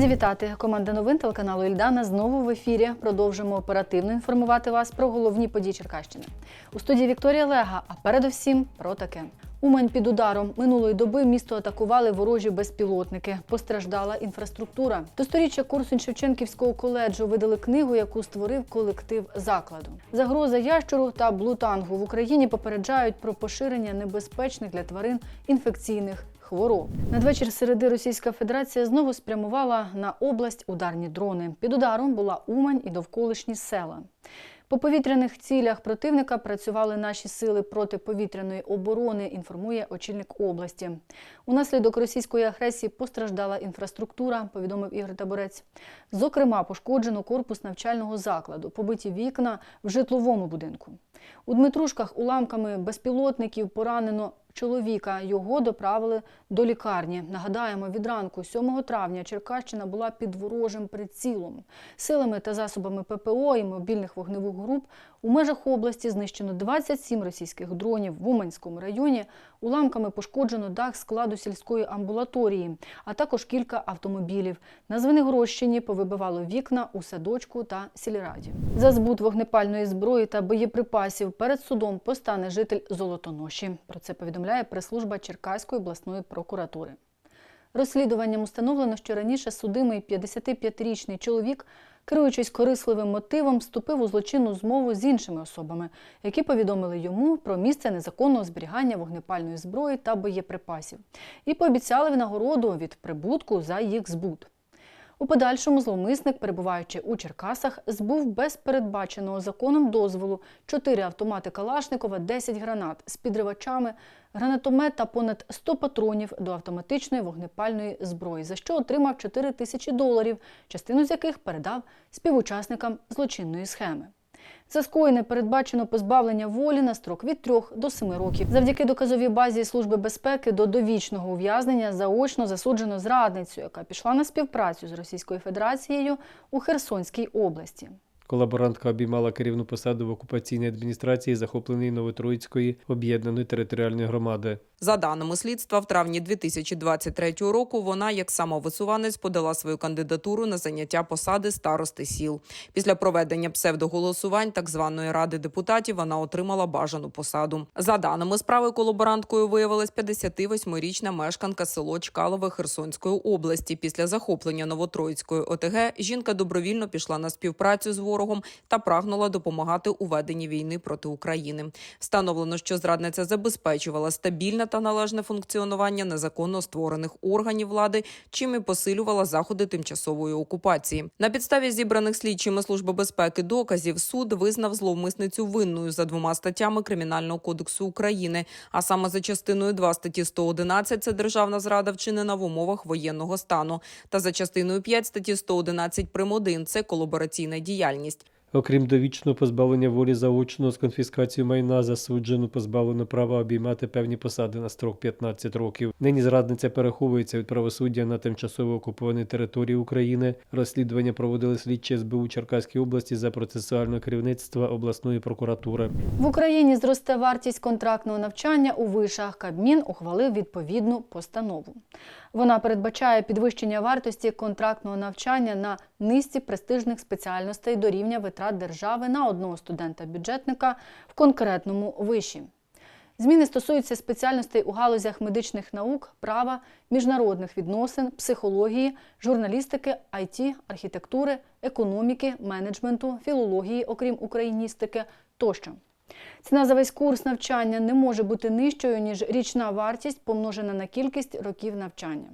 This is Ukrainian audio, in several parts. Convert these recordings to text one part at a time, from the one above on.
Раді вітати. Команда новин телеканалу Ільдана знову в ефірі. Продовжимо оперативно інформувати вас про головні події Черкащини. У студії Вікторія Лега, а передусім про таке. Умань під ударом минулої доби місто атакували ворожі безпілотники. Постраждала інфраструктура. До сторіччя Корсунь Шевченківського коледжу видали книгу, яку створив колектив закладу. Загроза ящуру та блутангу в Україні попереджають про поширення небезпечних для тварин інфекційних хвороб. Надвечір середи Російська Федерація знову спрямувала на область ударні дрони. Під ударом була Умань і довколишні села. По повітряних цілях противника працювали наші сили протиповітряної оборони, інформує очільник області. Унаслідок російської агресії постраждала інфраструктура, повідомив Ігор Таборець. Зокрема, пошкоджено корпус навчального закладу, побиті вікна в житловому будинку. У Дмитрушках уламками безпілотників поранено чоловіка. Його доправили до лікарні. Нагадаємо, від ранку 7 травня Черкащина була під ворожим прицілом. Силами та засобами ППО і мобільних вогневих груп у межах області знищено 27 російських дронів в Уманському районі. Уламками пошкоджено дах складу сільської амбулаторії, а також кілька автомобілів. На Звенигородщині повибивало вікна у садочку та сільраді. За збут вогнепальної зброї та боєприпасів перед судом постане житель Золотоноші. Про це повідомляє прес-служба Черкаської обласної прокуратури. Розслідуванням установлено, що раніше судимий 55-річний чоловік, керуючись корисливим мотивом, вступив у злочинну змову з іншими особами, які повідомили йому про місце незаконного зберігання вогнепальної зброї та боєприпасів, і пообіцяли винагороду від прибутку за їх збут. У подальшому зловмисник, перебуваючи у Черкасах, збув без передбаченого законом дозволу 4 автомати Калашникова, 10 гранат з підривачами, гранатомет та понад 100 патронів до автоматичної вогнепальної зброї, за що отримав 4 тисячі доларів, частину з яких передав співучасникам злочинної схеми. За скоєне передбачено позбавлення волі на строк від 3 до 7 років. Завдяки доказовій базі Служби безпеки до довічного ув'язнення заочно засуджено зрадницю, яка пішла на співпрацю з Російською Федерацією у Херсонській області. Колаборантка обіймала керівну посаду в окупаційній адміністрації захопленої Новотроїцької об'єднаної територіальної громади. За даними слідства, в травні 2023 року вона, як самовисуванець, подала свою кандидатуру на заняття посади старости сіл. Після проведення псевдоголосувань так званої ради депутатів вона отримала бажану посаду. За даними справи, колаборанткою виявилась 58-річна мешканка село Чкалове Херсонської області. Після захоплення Новотроїцької ОТГ жінка добровільно пішла на співпрацю з ворогом та прагнула допомагати у веденні війни проти України. Встановлено, що зрадниця забезпечувала стабільне та належне функціонування незаконно створених органів влади, чим і посилювала заходи тимчасової окупації. На підставі зібраних слідчими служби безпеки доказів суд визнав зловмисницю винною за двома статтями Кримінального кодексу України, а саме за частиною 2 статті 111 – це державна зрада вчинена в умовах воєнного стану, та за частиною 5 статті 111 прим. 1 – це колабораційна діяльність. Окрім довічного позбавлення волі заочного з конфіскацією майна, засуджену позбавлено права обіймати певні посади на строк 15 років. Нині зрадниця переховується від правосуддя на тимчасово окупованій території України. Розслідування проводили слідчі СБУ Черкаській області за процесуального керівництва обласної прокуратури. В Україні зросте вартість контрактного навчання у вишах. Кабмін ухвалив відповідну постанову. Вона передбачає підвищення вартості контрактного навчання на низці престижних спеціальностей до рівня витрат держави на одного студента-бюджетника в конкретному виші. Зміни стосуються спеціальностей у галузях медичних наук, права, міжнародних відносин, психології, журналістики, IT, архітектури, економіки, менеджменту, філології, окрім україністики тощо. Ціна за весь курс навчання не може бути нижчою, ніж річна вартість, помножена на кількість років навчання.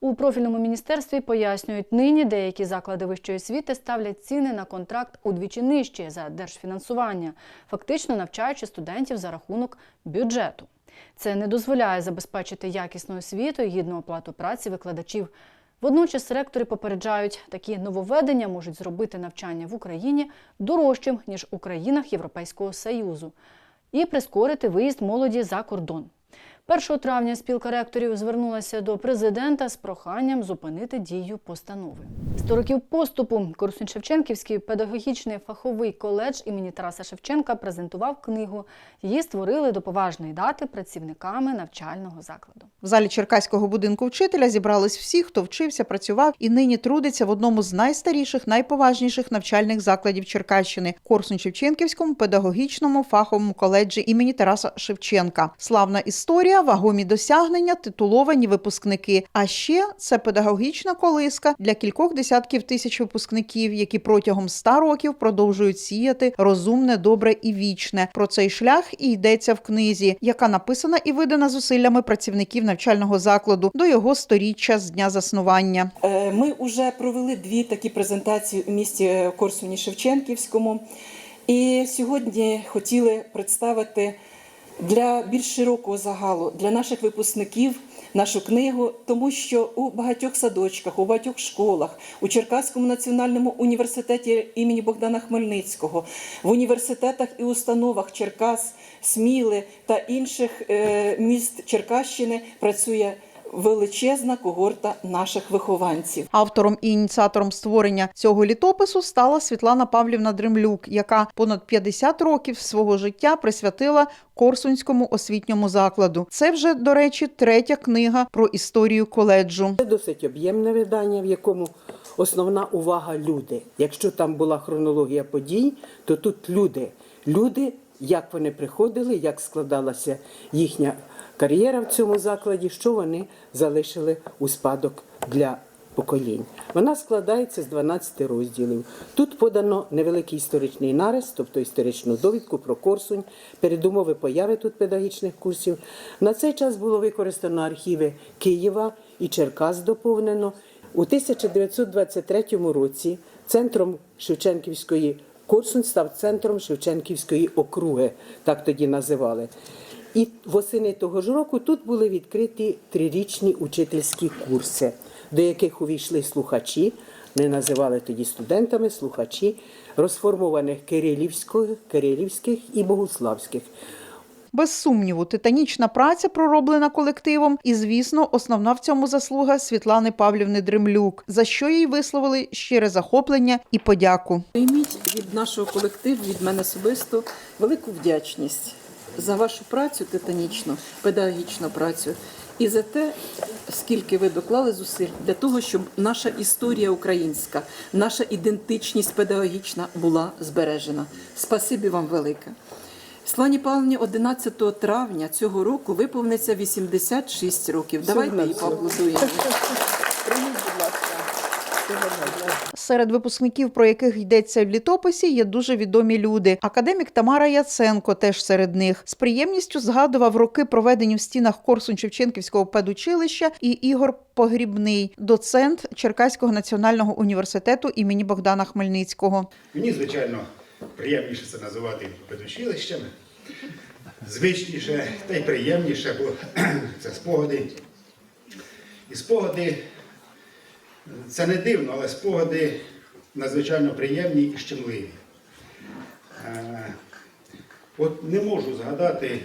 У профільному міністерстві пояснюють, нині деякі заклади вищої освіти ставлять ціни на контракт удвічі нижчі за держфінансування, фактично навчаючи студентів за рахунок бюджету. Це не дозволяє забезпечити якісну освіту і гідну оплату праці викладачів. Водночас ректори попереджають, такі нововведення можуть зробити навчання в Україні дорожчим ніж у країнах Європейського Союзу і прискорити виїзд молоді за кордон. 1 травня спілка ректорів звернулася до президента з проханням зупинити дію постанови. Сто років поступу Корсунь-Шевченківський педагогічний фаховий коледж імені Тараса Шевченка презентував книгу. Її створили до поважної дати працівниками навчального закладу. В залі Черкаського будинку вчителя зібрались всі, хто вчився, працював і нині трудиться в одному з найстаріших, найповажніших навчальних закладів Черкащини Корсунь-Шевченківському педагогічному фаховому коледжі імені Тараса Шевченка. Славна історія, вагомі досягнення, титуловані випускники. А ще це педагогічна колиска для кількох десятків тисяч випускників, які протягом ста років продовжують сіяти розумне, добре і вічне. Про цей шлях і йдеться в книзі, яка написана і видана зусиллями працівників навчального закладу до його сторіччя з дня заснування. Е, Ми вже провели дві такі презентації у місті Корсуні Шевченківському. І сьогодні хотіли представити для більш широкого загалу, для наших випускників нашу книгу, тому що у багатьох садочках, у багатьох школах, у Черкаському національному університеті імені Богдана Хмельницького, в університетах і установах Черкас, Сміли та інших е, міст Черкащини працює величезна когорта наших вихованців. Автором і ініціатором створення цього літопису стала Світлана Павлівна Дремлюк, яка понад 50 років свого життя присвятила Корсунському освітньому закладу. Це вже, до речі, третя книга про історію коледжу. Це досить об'ємне видання, в якому основна увага люди. Якщо там була хронологія подій, то тут люди. Люди, як вони приходили, як складалася їхня кар'єра в цьому закладі, що вони залишили у спадок для поколінь. Вона складається з 12 розділів. Тут подано невеликий історичний нарис, тобто історичну довідку про Корсунь, передумови появи тут педагогічних курсів. На цей час було використано архіви Києва і Черкас доповнено. У 1923 році центром Шевченківської Корсунь став центром Шевченківської округи, так тоді називали. І восени того ж року тут були відкриті трирічні учительські курси, до яких увійшли слухачі, не називали тоді студентами, слухачі розформованих кирилівських, кирилівських і богуславських. Без сумніву, титанічна праця пророблена колективом, і, звісно, основна в цьому заслуга Світлани Павлівни Дремлюк, за що їй висловили щире захоплення і подяку. Прийміть від нашого колективу, від мене особисто велику вдячність за вашу працю титанічну, педагогічну працю і за те, скільки ви доклали зусиль для того, щоб наша історія українська, наша ідентичність педагогічна була збережена. Спасибі вам велике. Слані Павлівні 11 травня цього року виповниться 86 років. Давайте її поаплодуємо. Серед випускників, про яких йдеться в літописі, є дуже відомі люди. Академік Тамара Яценко теж серед них. З приємністю згадував роки, проведені в стінах Корсунь-Шевченківського педучилища, і Ігор Погрібний, доцент Черкаського національного університету імені Богдана Хмельницького. Мені, звичайно, приємніше це називати педучилищем. Звичніше та й приємніше, бо це спогади. І спогади, це не дивно, але спогади надзвичайно приємні і щемливі. Е, От не можу згадати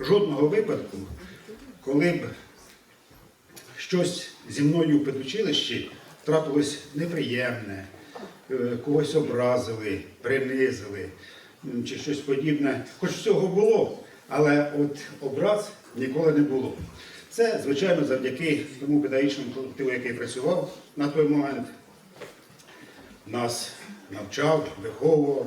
жодного випадку, коли б щось зі мною в педучилищі трапилось неприємне, е, когось образили, принизили чи щось подібне. Хоч всього було, але от образ ніколи не було. Це, звичайно, завдяки тому педагогічному колективу, який працював на той момент, нас навчав, виховував.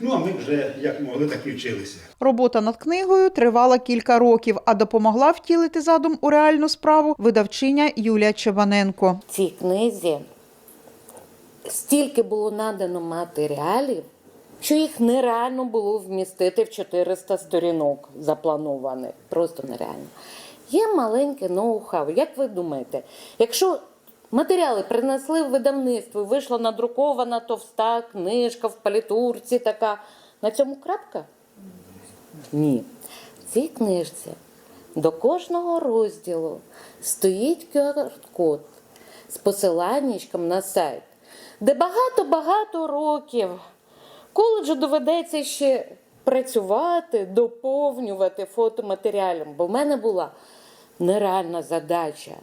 Ну, а ми вже як могли, так і вчилися. Робота над книгою тривала кілька років, а допомогла втілити задум у реальну справу видавчиня Юлія Чебаненко. цій книзі стільки було надано матеріалів, що їх нереально було вмістити в 400 сторінок запланованих. Просто нереально. Є маленьке ноу-хау. Як ви думаєте, якщо матеріали принесли в видавництво, вийшла надрукована товста книжка в палітурці така, на цьому крапка? Ні. В цій книжці до кожного розділу стоїть QR-код з посиланнячком на сайт, де багато-багато років коледжу доведеться ще працювати, доповнювати фотоматеріалом. Бо в мене була нереальна задача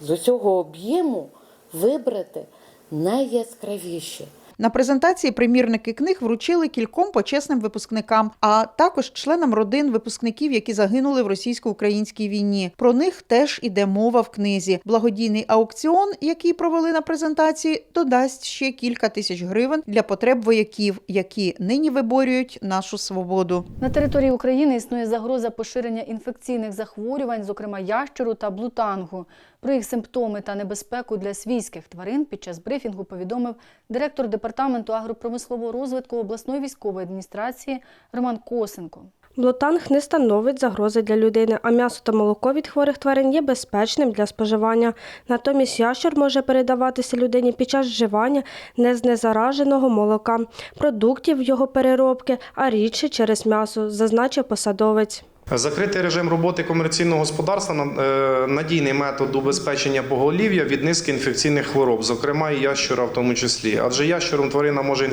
з усього об'єму вибрати найяскравіше. На презентації примірники книг вручили кільком почесним випускникам, а також членам родин випускників, які загинули в російсько-українській війні. Про них теж іде мова в книзі. Благодійний аукціон, який провели на презентації, додасть ще кілька тисяч гривень для потреб вояків, які нині виборюють нашу свободу. На території України існує загроза поширення інфекційних захворювань, зокрема ящеру та блутангу. Про їх симптоми та небезпеку для свійських тварин під час брифінгу повідомив директор департаменту агропромислового розвитку обласної військової адміністрації Роман Косенко. Блотанг не становить загрози для людини, а м'ясо та молоко від хворих тварин є безпечним для споживання. Натомість ящер може передаватися людині під час вживання не з незараженого молока, продуктів його переробки, а рідше через м'ясо, зазначив посадовець. Закритий режим роботи комерційного господарства е, надійний метод убезпечення поголів'я від низки інфекційних хвороб, зокрема і ящура в тому числі. Адже ящуром тварина може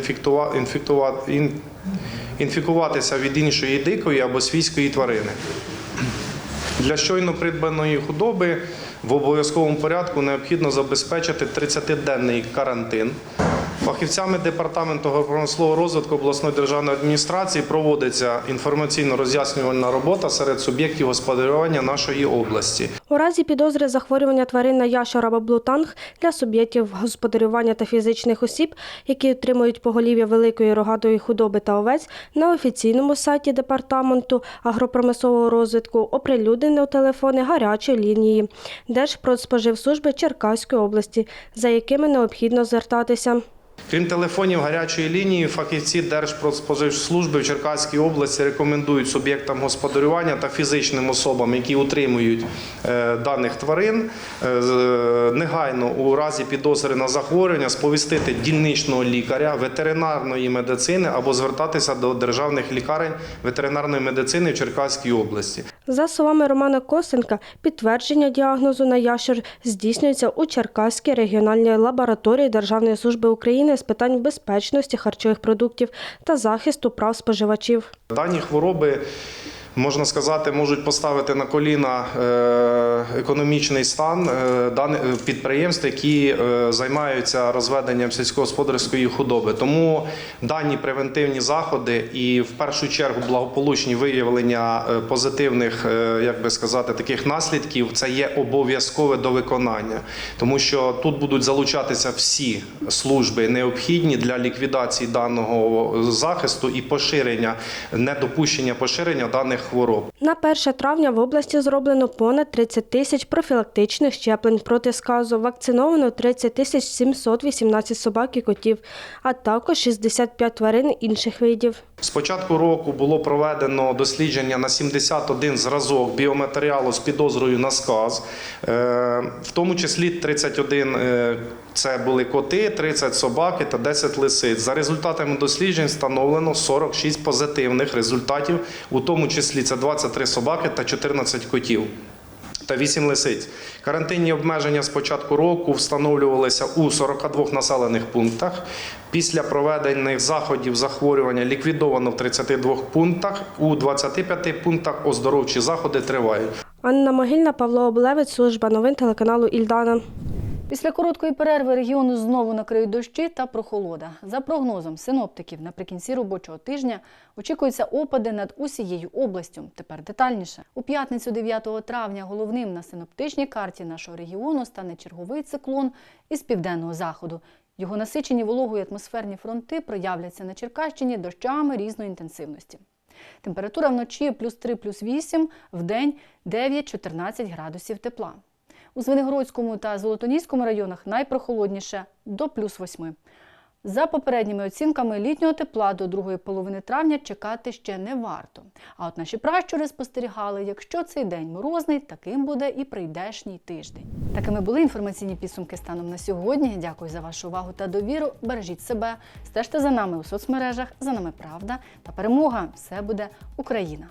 інфікуватися від іншої дикої або свійської тварини. Для щойно придбаної худоби в обов'язковому порядку необхідно забезпечити 30-денний карантин. Фахівцями департаменту агропромислового розвитку обласної державної адміністрації проводиться інформаційно-роз'яснювальна робота серед суб'єктів господарювання нашої області. У разі підозри захворювання тварин на ящер або блутанг для суб'єктів господарювання та фізичних осіб, які отримують поголів'я великої рогатої худоби та овець, на офіційному сайті департаменту агропромислового розвитку оприлюднено телефони гарячої лінії Держпродспоживслужби Черкаської області, за якими необхідно звертатися. Крім телефонів гарячої лінії, фахівці Держпродспоживслужби в Черкаській області рекомендують суб'єктам господарювання та фізичним особам, які утримують е, даних тварин, е, е, негайно у разі підозри на захворювання сповістити дільничного лікаря ветеринарної медицини або звертатися до державних лікарень ветеринарної медицини в Черкаській області. За словами Романа Косенка, підтвердження діагнозу на ящер здійснюється у Черкаській регіональній лабораторії Державної служби України з питань безпечності харчових продуктів та захисту прав споживачів. Дані хвороби, можна сказати, можуть поставити на коліна е, економічний стан е, даних підприємств, які е, займаються розведенням сільськогосподарської худоби. Тому дані превентивні заходи і в першу чергу благополучні виявлення е, позитивних, е, як би сказати, таких наслідків це є обов'язкове до виконання, тому що тут будуть залучатися всі служби необхідні для ліквідації даного захисту і поширення, недопущення поширення даних хвороб. На 1 травня в області зроблено понад 30 тисяч профілактичних щеплень проти сказу. Вакциновано 30 тисяч 718 собак і котів, а також 65 тварин інших видів. З початку року було проведено дослідження на 71 зразок біоматеріалу з підозрою на сказ, Е, в тому числі 31 е, це були коти, 30 собаки та 10 лисиць. За результатами досліджень встановлено 46 позитивних результатів, у тому числі це 23 собаки та 14 котів. Та 8 лисиць. Карантинні обмеження з початку року встановлювалися у 42 населених пунктах. Після проведених заходів захворювання ліквідовано в 32 пунктах. У 25 пунктах оздоровчі заходи тривають. Анна Могильна, Павло Облевець, служба новин телеканалу Ільдана. Після короткої перерви регіону знову накриють дощі та прохолода. За прогнозом синоптиків, наприкінці робочого тижня очікуються опади над усією областю. Тепер детальніше. У п'ятницю 9 травня головним на синоптичній карті нашого регіону стане черговий циклон із південного заходу. Його насичені вологою атмосферні фронти проявляться на Черкащині дощами різної інтенсивності. Температура вночі плюс 3, плюс 8, вдень 9-14 градусів тепла. У Звенигородському та Золотоніському районах найпрохолодніше до плюс 8. За попередніми оцінками літнього тепла до другої половини травня чекати ще не варто. А от наші пращури спостерігали, якщо цей день морозний, таким буде і прийдешній тиждень. Такими були інформаційні підсумки станом на сьогодні. Дякую за вашу увагу та довіру. Бережіть себе, стежте за нами у соцмережах. За нами правда та перемога. Все буде Україна!